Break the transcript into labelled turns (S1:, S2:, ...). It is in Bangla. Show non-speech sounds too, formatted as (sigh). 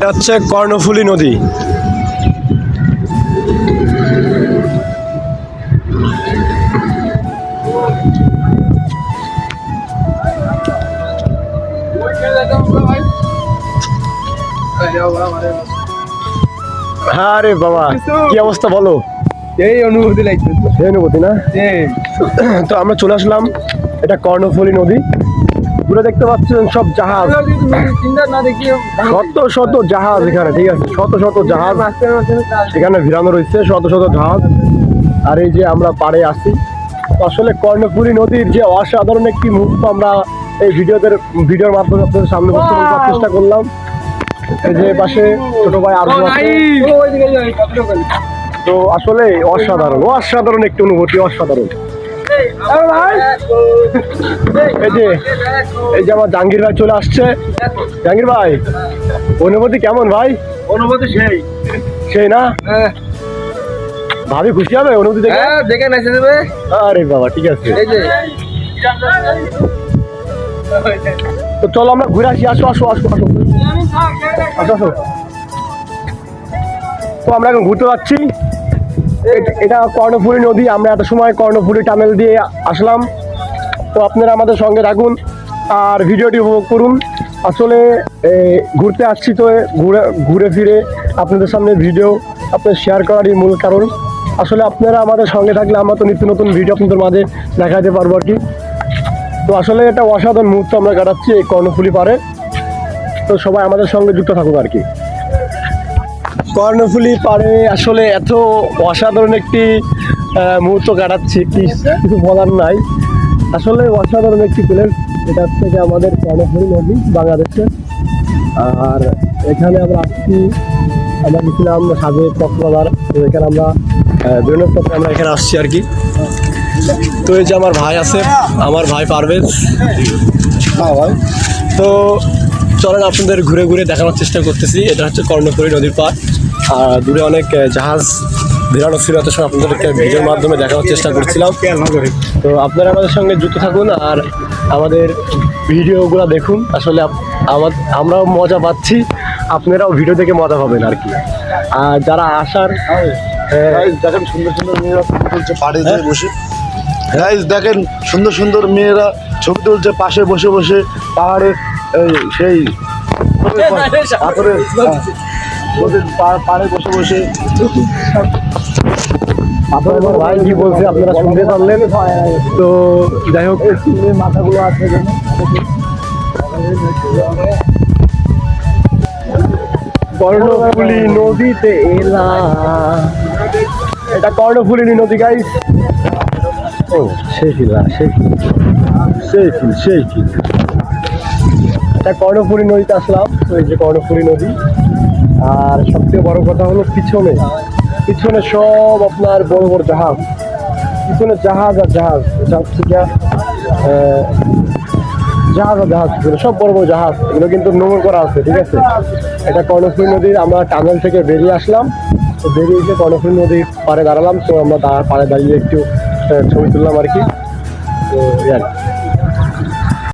S1: এটা হচ্ছে কর্ণফুলী নদী। আরে বাবা কি অবস্থা বলো?
S2: এই অনুভূতি লাগছে।
S1: অনুভূতি না? তো আমরা চলে আসলাম এটা কর্ণফুলী নদী। পুরো দেখতে পাচ্ছেন সব জাহাজ। শত শত জাহাজ এখানে ঠিক আছে? শত শত জাহাজ। এখানে ভিড়ানো রয়েছে শত শত জাহাজ। আর এই যে আমরা পাড়ে আসি আসলে কর্ণপুরী নদীর যে অসাধারণ একটি মুহূর্ত আমরা এই ভিডিওদের ভিডিওর মাধ্যমে আপনাদের সামনে করার চেষ্টা করলাম। এই যে পাশে ছোট ভাই আর তো আসলে অসাধারণ অসাধারণ একটি অনুভূতি অসাধারণ। এই যে এই যে আমার জাহাঙ্গীর ভাই চলে আসছে। জাহাঙ্গীর ভাই অনুভূতি কেমন ভাই?
S2: অনুভূতি সেই।
S1: সেই না? ভাবি খুশি হবে অনুভূতি দেখে?
S2: হ্যাঁ দেখে নাচে দেবে।
S1: আরে বাবা ঠিক আছে।
S2: এই যে।
S1: তো চলো আমরা ঘুরে আসি আসো আসো আসো আসো। আসো আসো। তো আমরা এখন ঘুরতে যাচ্ছি। এট- কর্ণফুলী নদী, আমরা এত সময় কর্ণফুলী টানেল দিয়ে আসলাম। তো আপনারা আমাদের সঙ্গে থাকুন আর ভিডিওটি উপভোগ করুন। আসলে ঘুরতে আসছি তো, ঘুরে ঘুরে ফিরে আপনাদের সামনে ভিডিও আপনার শেয়ার করারই মূল কারণ। আসলে আপনারা আমাদের সঙ্গে থাকলে আমরা তো নিত্য নতুন ভিডিও আপনাদের মাঝে দেখাতে পারব আর কি। তো আসলে এটা অসাধারণ মুহূর্ত আমরা কাটাচ্ছি এই কর্ণফুলি পারে তো সবাই আমাদের সঙ্গে যুক্ত থাকুক আর কি। কর্ণফুলি পারে আসলে এত অসাধারণ একটি মুহূর্ত কাটাচ্ছি কিছু বলার নাই। আসলে অসাধারণ একটি প্লেস এটা হচ্ছে যে আমাদের কর্ণফুলি নদী বাংলাদেশে। আর এখানে আমরা আসছি, আমরা গেছিলাম সাজে কক্সবাজার তো এখানে আমরা বৃহস্পতি আমরা এখানে আসছি আর কি। তো এই যে আমার ভাই আছে, আমার ভাই পারভেজ। তো চলেন আপনাদের ঘুরে ঘুরে দেখানোর চেষ্টা করতেছি, এটা হচ্ছে কর্ণপুরী নদীর আর দূরে অনেক জাহাজ বেরানো ছিল এত সময় আপনাদেরকে ভিডিওর মাধ্যমে দেখানোর চেষ্টা করছিলাম। তো আপনারা আমাদের সঙ্গে যুক্ত থাকুন আর আমাদের ভিডিওগুলো দেখুন। আসলে আমার আমরাও মজা পাচ্ছি আপনারাও ভিডিও দেখে মজা পাবেন আর কি। আর যারা আসার
S3: দেখেন সুন্দর সুন্দর মেয়েরা ছবি তুলছে পাড়ে দিয়ে বসে। গাইজ দেখেন সুন্দর সুন্দর মেয়েরা ছবি তুলছে পাশে বসে বসে পাহাড়ের সেই (laughs) পাথরের পাড়ে বসে বসে।
S1: বলছে আপনারা শুনতে তো যাই
S3: মাথাগুলো আছে
S1: কর্ণফুলী নদীতে এলাম। এটা কর্ণফুলী নদী গাইস ও, সেই ফিল না সেই এটা কর্ণফুলী নদীতে আসলাম। এই যে কর্ণফুলী নদী। আর সবথেকে বড় কথা হলো পিছনে। পিছনে সব আপনার বড় বড় জাহাজ। পিছনে জাহাজ আর জাহাজ। এটা হচ্ছে গিয়া জাহাজ আর জাহাজ এগুলো সব বড় বড় জাহাজ। এগুলো কিন্তু নোংর করা আছে, ঠিক আছে? এটা কর্ণফুলী নদীর, আমরা টানেল থেকে বেরিয়ে আসলাম। তো বেরিয়ে এসে কর্ণফুলী নদীর পাড়ে দাঁড়ালাম। তো আমরা পাড়ে দাঁড়িয়ে একটু ছবি তুললাম আর কি। তো।